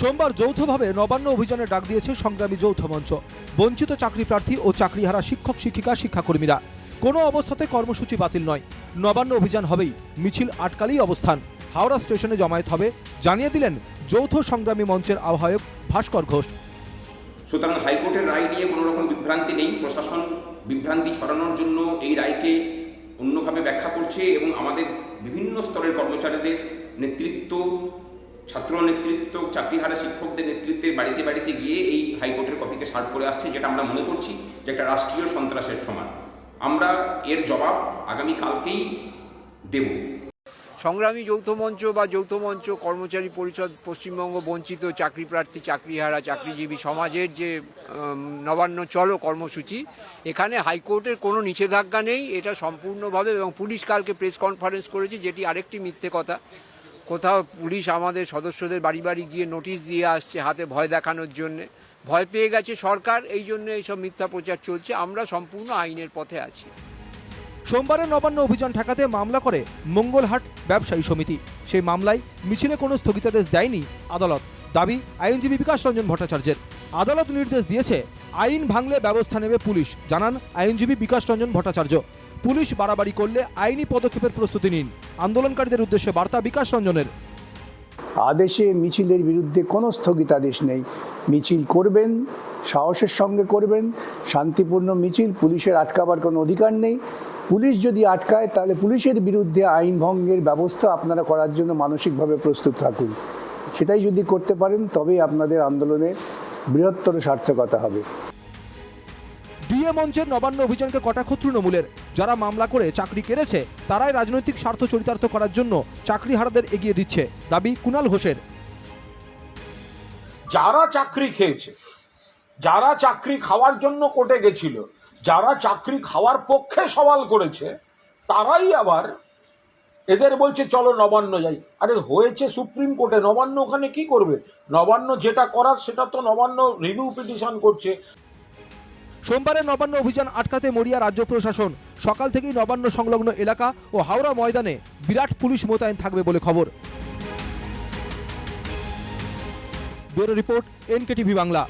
সোমবার যৌথভাবে নবান্ন অভিযানে ডাক দিয়েছে সংগ্রামী যৌথ মঞ্চ। বঞ্চিত চাকরি প্রার্থী ও চাকরিহারা শিক্ষক, শিক্ষিকা, শিক্ষাকর্মীরা। কোনো অবস্থাতে কর্মসূচি বাতিল নয়। নবান্ন অভিযান হবেই। মিছিল আটকালেই অবস্থান। হাওড়া স্টেশনে জমায়েত হবে। জানিয়ে দিলেন যৌথ সংগ্রামী মঞ্চের আহ্বায়ক ভাস্কর ঘোষ। সুতরাং হাইকোর্টের রায় নিয়ে কোনো রকম বিভ্রান্তি নেই। প্রশাসন বিভ্রান্তি ছড়ানোর জন্য এই রায়কে অন্যভাবে ব্যাখ্যা করছে এবং আমাদের বিভিন্ন স্তরের কর্মচারীদের নেতৃত্ব ছাত্র নেতৃত্ব, চাকরিহারা শিক্ষকদের নেতৃত্বে বাড়িতে বাড়িতে গিয়ে এই হাইকোর্টের কপিকে সার্ভ করে আসছে, যেটা আমরা মনে করছি যে একটা রাষ্ট্রীয় সন্ত্রাসের সমান। আমরা এর জবাব আগামী কালকেই দেব। সংগ্রামী যৌথ মঞ্চ বা যৌথ মঞ্চ কর্মচারী পরিষদ পশ্চিমবঙ্গ বঞ্চিত চাকরি প্রার্থী, চাকরিহারা, চাকরিজীবী সমাজের যে নবান্ন চলো কর্মসূচি, এখানে হাইকোর্টের কোনো নিষেধাজ্ঞা নেই, এটা সম্পূর্ণভাবে এবং পুলিশ কালকে প্রেস কনফারেন্স করেছে, যেটি আরেকটি মিথ্যে কথা। কোথাও পুলিশ আমাদের সদস্যদের বাড়ি বাড়ি গিয়ে নোটিশ দিয়ে আসছে হাতে ভয় দেখানোর জন্যে। ভয় পেয়ে গেছে সরকার, এই জন্য এইসব মিথ্যা প্রচার চলছে। আমরা সম্পূর্ণ আইনের পথে আছি। সোমবারের নবান্ন অভিযান ঠেকাতে মামলা করে মঙ্গলহাট ব্যবসায়ী সমিতি। সেই মামলায় মিছিলে কোনো স্থগিতাদেশ দেয়নি আদালত। দাবি আইনজীবী বিকাশ রঞ্জন ভট্টাচার্যের। আদালত নির্দেশ দিয়েছে, আইন ভাঙলে ব্যবস্থা নেবে পুলিশ, জানান আইনজীবী বিকাশ রঞ্জন ভট্টাচার্য। পুলিশ বাড়াবাড়ি করলে আইনি পদক্ষেপের প্রস্তুতি নিন। আন্দোলনকারীদের উদ্দেশ্যে বার্তা বিকাশ রঞ্জনের। আদেশে মিছিলের বিরুদ্ধে কোনো স্থগিতাদেশ নেই। মিছিল করবেন, সাহসের সঙ্গে করবেন, শান্তিপূর্ণ মিছিল, পুলিশের আটকাবার কোনো অধিকার নেই। পুলিশ যদি আটকায়, তাহলে পুলিশের বিরুদ্ধে আইন ভঙ্গের ব্যবস্থা আপনারা করার জন্য মানসিকভাবে প্রস্তুত থাকুন। সেটাই যদি করতে পারেন, তবেই আপনাদের আন্দোলনের বৃহত্তর সার্থকতা হবে। ডিএ মঞ্চের নবান্ন অভিযানকে কটাক্ষ তৃণমূলের? যারা মামলা করে চাকরি কেড়েছে তারাই রাজনৈতিক স্বার্থ চরিতার্থ করার জন্য চাকরিহারাদের এগিয়ে দিচ্ছে দাবি কুনাল ঘোষের। যারা চাকরি খেয়েছে যারা চাকরি খাওয়ার জন্য কোর্টে গেছিল যারা চাকরি খাওয়ার পক্ষে সওয়াল করেছে তারাই আবার এদের বলছে, চলো নবান্ন যাই। আরে, হয়েছে সুপ্রিম কোর্টে, নবান্ন ওখানে কি করবে? নবান্ন যেটা করার, সেটা তো নবান্ন রিভিউ পিটিশন করছে। সোমবারের নবান্ন অভিযান আটকাতে মরিয়া রাজ্য প্রশাসন। সকাল থেকেই নবান্ন সংলগ্ন এলাকা ও হাওড়া ময়দানে বিরাট পুলিশ মোতায়েন থাকবে বলে খবর। Report, NKTV Bangla.